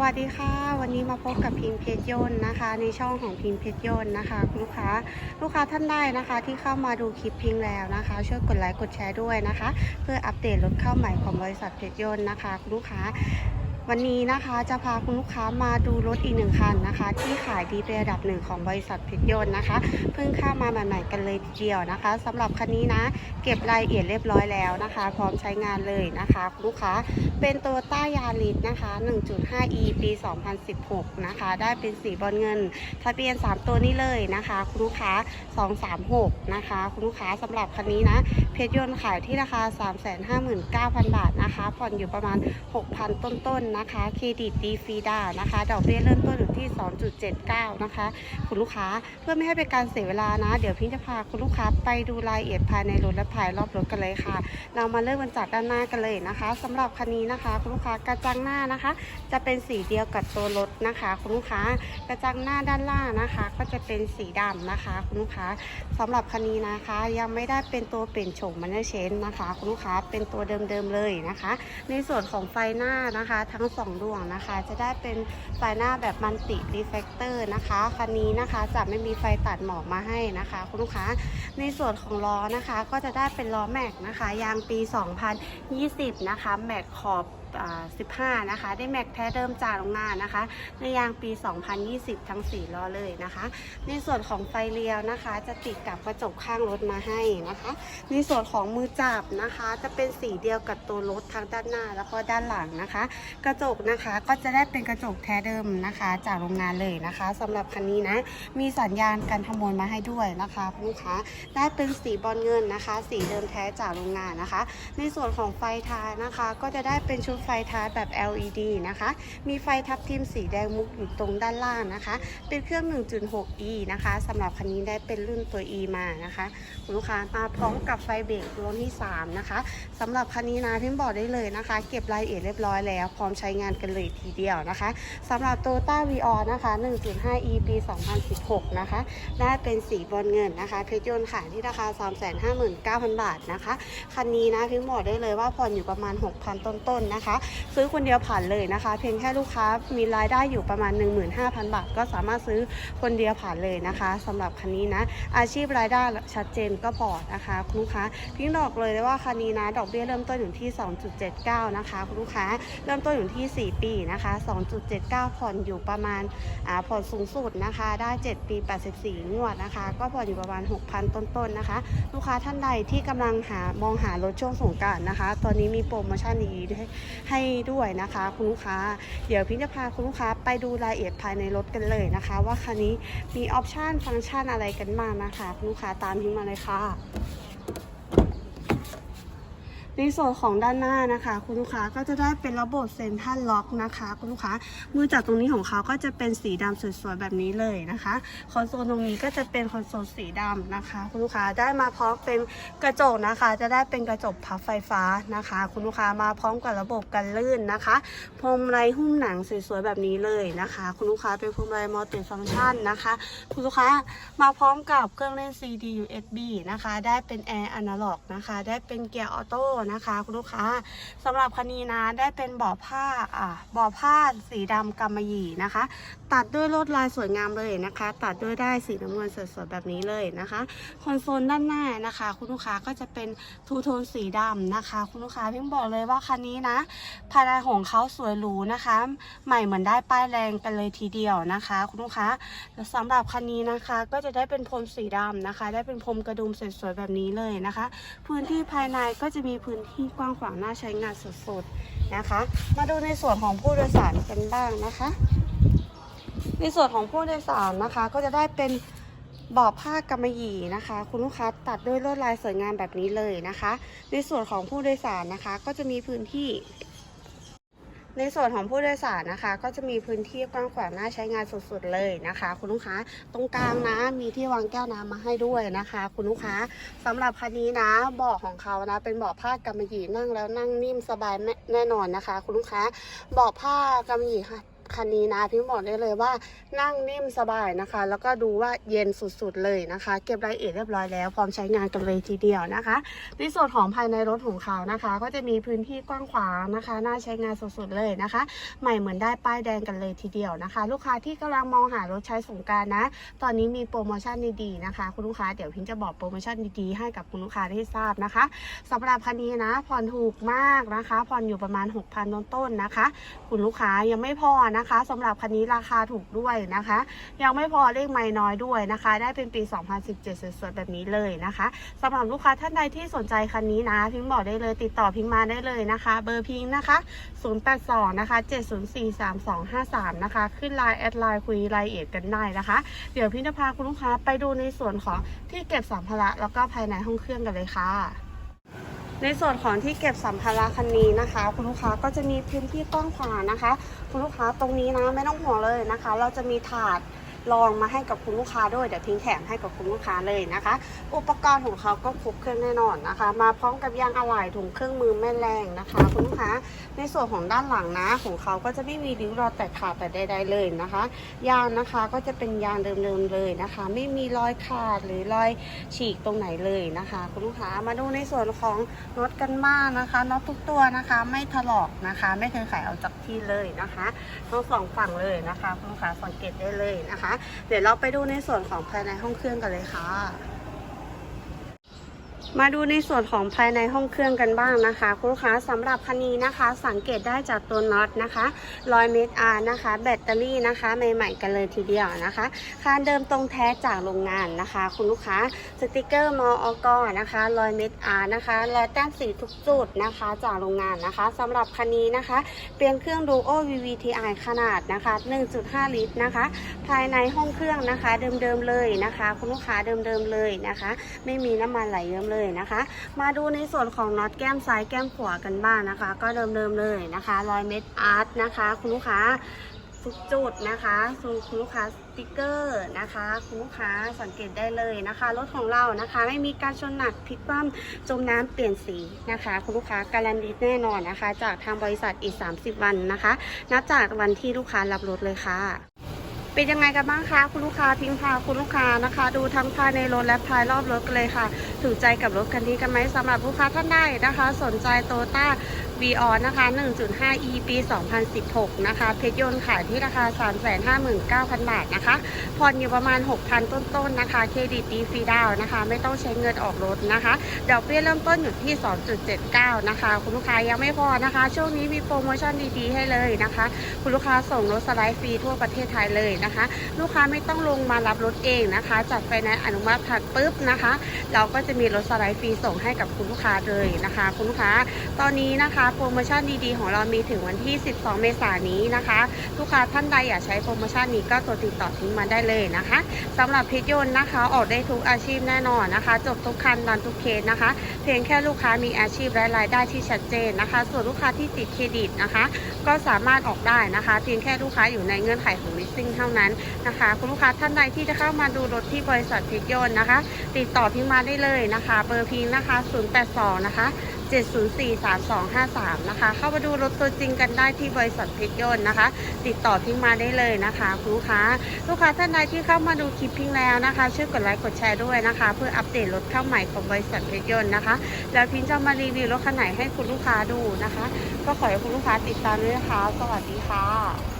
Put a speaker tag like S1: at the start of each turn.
S1: วัสดีค่ะ วันนี้มาพบกับพิมพ์เพชรยนต์นะคะ ในช่องของพิมพ์เพชรยนต์นะคะลูกค้าลูกค้าท่านได้นะคะ ที่เข้ามาดูคลิปพิงแล้วนะคะ ช่วยกดไลค์กดแชร์ด้วยนะคะ เพื่ออัปเดตรถเข้าใหม่ของบริษัทเพชรยนต์นะคะลูกค้า วันนี้นะคะจะพาคุณลูกค้ามาดูรถอีกหนึ่งคันนะคะ ที่ขายดีเป็นระดับหนึ่งของบริษัทเพชรยนต์นะคะ เพิ่งเข้ามาใหม่ๆกันเลยทีเดียวนะคะสำหรับคันนี้นะ เก็บรายละเอียดเรียบร้อยแล้วนะคะ พร้อมใช้งานเลยนะคะคุณลูกค้าเป็นตัวต้ายาริสนะคะ 1.5e ปี 2016 นะคะ ได้เป็นสีบอลเงิน ทะเบียน 3 ตัวนี้เลยนะคะคุณลูกค้า 236 นะคะคุณลูกค้าสำหรับคันนี้นะเพชรยนต์ขายที่ราคา 359,000 บาทนะคะผ่อนอยู่ประมาณ 6,000 ต้นๆนะคะเครดิตดีฟรีดาวนะคะ ดอกเบี้ยเริ่มต้นอยู่ที่ 2.79 นะคะ คุณลูกค้าเพื่อไม่ให้เป็นการเสียเวลานะ เดี๋ยวพี่จะพาคุณลูกค้าไปดูรายละเอียดภายในรถและภายรอบรถกันเลยค่ะ เรามาเริ่มกันจากด้านหน้ากันเลยนะคะสำหรับคันนี้นะคะคุณลูกค้ากระจังหน้านะคะ จะเป็นสีเดียวกับตัวรถนะคะ คุณลูกค้ากระจังหน้าด้านล่างนะคะ ก็จะเป็นสีดำนะคะ คุณลูกค้าสำหรับคันนี้นะคะยังไม่ได้เป็นตัวเปลี่ยนโฉมมันเนอร์เชนนะคะ คุณลูกค้าเป็นตัวเดิมๆเลยนะคะ ในส่วนของไฟหน้านะคะทั้งสองดวงนะคะ จะได้เป็นไฟหน้าแบบมันติรีเฟกเตอร์นะคะคันนี้นะคะจะไม่มีไฟตัดหมอกมาให้นะคะ คุณลูกค้าในส่วนของล้อนะคะ ก็จะได้เป็นล้อแม็กนะคะ ยางปี 2020 นะคะ แม็กขอบ 15 นะคะ ได้แม็กแท้เดิมจากโรงงานนะคะ ในยางปี 2020 ทั้ง 4 ล้อเลยนะคะ ในส่วนของไฟเลี้ยวนะคะ จะติดกับกระจกข้างรถมาให้นะคะ ในส่วนของมือจับนะคะ จะเป็นสีเดียวกับตัวรถทั้งด้านหน้าแล้วก็ด้านหลังนะคะ กระจกนะคะก็จะได้เป็นกระจกแท้เดิมนะคะ จากโรงงานเลยนะคะสำหรับคันนี้นะ มีสัญญาณการขโมยมาให้ด้วยนะคะคุณลูกค้าได้เป็นสีบอลเงินนะคะ สีเดิมแท้จากโรงงานนะคะ ในส่วนของไฟท้ายนะคะ ก็จะได้เป็นชุดไฟท้ายแบบ LED นะคะ มีไฟทับทิมสีแดงมุกอยู่ตรงด้านล่างนะคะ เป็นเครื่อง 1.6e นะคะสำหรับคันนี้ได้เป็นรุ่นตัว e มานะคะคุณลูกค้ามาพร้อมกับไฟเบรกรุ่นที่ 3 นะคะสำหรับคันนี้นะพิมพ์บอกได้เลยนะคะ เก็บรายละเอียดเรียบร้อยแล้ว พร้อมใช้งานกันเลยทีเดียวนะคะสำหรับ t o y o t a v อ r นะคะ 1.5e ปี 2016 นะคะ ได้เป็นสีบอลเงินนะคะ เพชรยนต์ขายที่ราคา 359,000 บาทนะคะ คันนี้นะพิมพ์บอกได้เลยว่าผ่อนอยู่ประมาณ 6,000 ต้นๆนะคะซื้อคนเดียวผ่านเลยนะคะ เพียงแค่ลูกค้ามีรายได้อยู่ประมาณ 15,000 บาท ก็สามารถซื้อคนเดียวผ่านเลยนะคะสำหรับคันนี้นะ อาชีพรายได้ชัดเจนก็พอนะคะคุณลูกค้าพิมพ์บอกเลยว่าคันนี้นะดอกเบี้ยเริ่มต้นอยู่ที่ 2.79 นะคะคุณลูกค้าเริ่มต้นอยู่ที่ 4 ปีนะคะ 2.79 ผ่อนอยู่ประมาณอ่าผ่อนสูงสุดนะคะ ได้ 7 ปี 84 งวดนะคะ ก็ผ่อนอยู่ประมาณ 6,000 ต้นๆนะคะ ลูกค้าท่านใดที่กำลังหามองหารถช่วงสงการนะคะ ตอนนี้มีโปรโมชั่นดีๆให้ด้วยนะคะคุณลูกค้า เดี๋ยวพี่จะพาคุณลูกค้าไปดูรายละเอียดภายในรถกันเลยนะคะ ว่าคันนี้มีออปชันฟังก์ชันอะไรกันบ้างนะคะ คุณลูกค้าตามพิมมาเลยค่ะ ในส่วนของด้านหน้านะคะ คุณลูกค้าก็จะได้เป็นระบบเซ็นทรัลล็อกนะคะ คุณลูกค้ามือจับตรงนี้ของเขาก็จะเป็นสีดำสวยๆแบบนี้เลยนะคะคอนโซลตรงนี้ก็จะเป็นคอนโซลสีดำนะคะ คุณลูกค้าได้มาพร้อมเป็นกระจกนะคะ จะได้เป็นกระจกพับไฟฟ้านะคะ คุณลูกค้ามาพร้อมกับระบบกันลื่นนะคะพรมไรหุ้มหนังสวยๆแบบนี้เลยนะคะ คุณลูกค้าเป็นพรมไรมัลติฟังก์ชันนะคะ คุณลูกค้ามาพร้อมกับเครื่องเล่น CD USB นะคะ ได้เป็นแอร์อนาล็อกนะคะ ได้เป็นเกียร์ออโต้นะคะ คุณลูกค้าสำหรับคันนี้นะได้เป็นบาะผ้าอ่าบาะผ้าสีดำกำมะหยี่นะคะ ตัดด้วยลวดลายสวยงามเลยนะคะ ตัดด้วยได้สีน้ำเงินสดๆแบบนี้เลยนะคะคอนโซลด้านหน้านะคะ คุณลูกค้าก็จะเป็นทูโทนสีดำนะคะ คุณลูกค้าพี่บอกเลยว่าคันนี้นะภายในของเขาสวยหรูนะคะ ใหม่เหมือนได้ป้ายแรงกันเลยทีเดียวนะคะ คุณลูกค้าและสำหรับคันนี้นะคะ ก็จะได้เป็นพรมสีดำนะคะ ได้เป็นพรมกระดุมสวยๆแบบนี้เลยนะคะ พื้นที่ภายในก็จะมีพื้นื้นที่กว้างขวางน่าใช้งานสุดๆนะคะ มาดูในส่วนของผู้โดยสารกันบ้างนะคะ ในส่วนของผู้โดยสารนะคะ ก็จะได้เป็นเบาะผ้ากำมะหยี่นะคะ คุณลูกค้าตัดด้วยลวดลายสวยงามแบบนี้เลยนะคะ ในส่วนของผู้โดยสารนะคะ ก็จะมีพื้นที่ ในส่วนของผู้โดยสารนะคะ ก็จะมีพื้นที่กว้างขวางน่าใช้งานสุดๆเลยนะคะ คุณลูกค้าตรงกลางนะมีที่วางแก้วน้ำมาให้ด้วยนะคะ คุณลูกค้าสำหรับคันนี้นะเบาะของเขานะ เป็นเบาะผ้ากำมะหยี่นั่งแล้วนั่งนิ่มสบายแน่แน่นอนนะคะ คุณลูกค้าเบาะผ้ากำมะหยี่ค่ะ คันนี้นะพี่บอกได้เลยว่านั่งนิ่มสบายนะคะ แล้วก็ดูว่าเย็นสุดๆเลยนะคะ เก็บรายละเอียดเรียบร้อยแล้ว พร้อมใช้งานกันเลยทีเดียวนะคะ ในส่วนของภายในรถของเขานะคะ ก็จะมีพื้นที่กว้างขวางนะคะ น่าใช้งานสุดๆเลยนะคะ ใหม่เหมือนได้ป้ายแดงกันเลยทีเดียวนะคะ ลูกค้าที่กำลังมองหารถใช้สงการนะ ตอนนี้มีโปรโมชั่นดีๆนะคะ คุณลูกค้าเดี๋ยวพิงจะบอกโปรโมชั่นดีๆให้กับคุณลูกค้าได้ทราบนะคะสำหรับคันนี้นะผ่อนถูกมากนะคะผ่อนอยู่ประมาณ 6,000ต้นๆนะคะ คุณลูกค้ายังไม่พอนะคะสำหรับคันนี้ราคาถูกด้วยนะคะ ยังไม่พอเลขไม่น้อยด้วยนะคะ ได้เป็นปี 2017 สวยๆแบบนี้เลยนะคะสำหรับลูกค้าท่านใดที่สนใจคันนี้นะ พิงบอกได้เลยติดต่อพิงมาได้เลยนะคะ เบอร์พิงนะคะ 082 นะคะ 7043253 นะคะ ขึ้นไลน์แอดไลน์คุยรายละเอียดกันได้นะคะ เดี๋ยวพิงจะพาคุณลูกค้าไปดูในส่วนของที่เก็บสัมภาระแล้วก็ภายในห้องเครื่องกันเลยค่ะ ในส่วนของที่เก็บสัมภาระคันนี้นะคะ คุณลูกค้าก็จะมีพื้นที่กว้างขวางนะคะ คุณลูกค้าตรงนี้นะไม่ต้องห่วงเลยนะคะ เราจะมีถาด รองมาให้กับคุณลูกค้าด้วยเดี๋ยวพิงแถมให้กับคุณลูกค้าเลยนะคะ อุปกรณ์ของเขาก็ครบเครื่องแน่นอนนะคะ มาพร้อมกับยางอะไหล่ถุงเครื่องมือแม่แรงนะคะ คุณลูกค้าในส่วนของด้านหลังนะของเขาก็จะไม่มีริ้วรอยแตกขาดแต่ใดๆเลยนะคะ ยางนะคะก็จะเป็นยางเดิมๆเลยนะคะ ไม่มีรอยขาดหรือรอยฉีกตรงไหนเลยนะคะ คุณลูกค้ามาดูในส่วนของน็อตกันบ้างนะคะน็อตทุกตัวนะคะไม่ถลอกนะคะ ไม่เคยขายเอาจากที่เลยนะคะทั้งสองฝั่งเลยนะคะ คุณลูกค้าสังเกตได้เลยนะคะเดี๋ยวเราไปดูในส่วนของภายในห้องเครื่องกันเลยค่ะ มาดูในส่วนของภายในห้องเครื่องกันบ้างนะคะ คุณลูกค้าสำหรับคันนี้นะคะ สังเกตได้จากตัวน็อตนะคะ100เมตรอาร์นะคะ แบตเตอรี่นะคะ ใหม่ๆกันเลยทีเดียวนะคะคานเดิมตรงแท้จากโรงงานนะคะ คุณลูกค้าสติกเกอร์มออกนะคะ100เมตรอาร์นะคะรอยแต้มสีทุกจุดนะคะ จากโรงงานนะคะสำหรับคันนี้นะคะ เปลี่ยนเครื่องดูโอ VVTi ขนาดนะคะ 1.5 ลิตรนะคะ ภายในห้องเครื่องนะคะ เดิมๆเลยนะคะ คุณลูกค้าเดิมๆเลยนะคะ ไม่มีน้ำมันไหลเยิ้มเลยนะคะ มาดูในส่วนของน็อตแก้มซ้ายแก้มขวากันบ้างนะคะ ก็เดิมๆเลยนะคะรอยเม็ดอาร์ตนะคะ คุณลูกค้าทุกจุดนะคะคุณลูกค้าสติกเกอร์นะคะคุณลูกค้าสังเกตได้เลยนะคะรถของเรานะคะ ไม่มีการชนหนักพลิกคว่ำจมน้ำเปลี่ยนสีนะคะ คุณลูกค้าการันตีแน่นอนนะคะ จากทางบริษัทอีก 30 วันนะคะ นับจากวันที่ลูกค้ารับรถเลยค่ะ เป็นยังไงกันบ้างคะ คุณลูกค้าพิงพาคุณลูกค้านะคะ ดูทั้งภายในรถและภายรอบรถกันเลยค่ะ ถูกใจกับรถคันนี้กันไหมสำหรับลูกค้าท่านใดนะคะ สนใจโตต้า v ีออนะคะ 1.5 e ปี 2016 นะคะ เพชรยนต์ขายที่ราคา 359,000 บาทนะคะ ผ่อนอยู่ประมาณ 6,000 ต้นๆนะคะ เครดิตดีฟรีดาวน์นะคะ ไม่ต้องใช้เงินออกรถนะคะดอกเบี้ยเริ่มต้นอยู่ที่ 2.79 นะคะ คุณลูกค้ายังไม่พอนะคะ ช่วงนี้มีโปรโมชั่นดีๆ ให้เลยนะคะ คุณลูกค้าส่งรถสไลด์ฟรีทั่วประเทศไทยเลยนะคะ ลูกค้าไม่ต้องลงมารับรถเองนะคะ จัดไฟแนนซ์อนุมัติผ่านปุ๊บนะคะ เราก็จะมีรถสไลด์ฟรีส่งให้กับคุณลูกค้าเลยนะคะ คุณลูกค้า ตอนนี้นะคะโปรโมชั่นดีๆ ของเรามีถึงวันที่ 12 เมษายนนี้นะคะ ลูกค้าท่านใดอยากใช้โปรโมชั่นนี้ก็ตัวติดต่อทิ้งมาได้เลยนะคะสำหรับพชรยนต์นะคะ ออกได้ทุกอาชีพแน่นอนนะคะ จบทุกคันดันทุกเคสนะคะ เพียงแค่ลูกค้ามีอาชีพและรายได้ที่ชัดเจนนะคะ ส่วนลูกค้าที่ติดเครดิตนะคะ ก็สามารถออกได้นะคะ เพียงแค่ลูกค้าอยู่ในเงื่อนไขของลิสซิ่งเท่านั้นนะคะ คุณลูกค้าท่านใดที่จะเข้ามาดูรถที่บริษัทพชรยนต์นะคะ ติดต่อพิงมาได้เลยนะคะ เบอร์พิงนะคะ 082 นะคะ 7043253 นะคะ เข้ามาดูรถตัวจริงกันได้ที่บริษัทเพชรยนต์นะคะ ติดต่อพิงมาได้เลยนะคะคุณลูกค้า ลูกค้าท่านใดที่เข้ามาดูคลิปพิงแล้วนะคะ ช่วยกดไลค์กดแชร์ด้วยนะคะ เพื่ออัปเดตรถเข้าใหม่ของบริษัทเพชรยนต์นะคะ แล้วพิงจะมารีวิวรถคันไหนให้คุณลูกค้าดูนะคะ ก็ขอให้คุณลูกค้าติดตามด้วยนะคะ สวัสดีค่ะ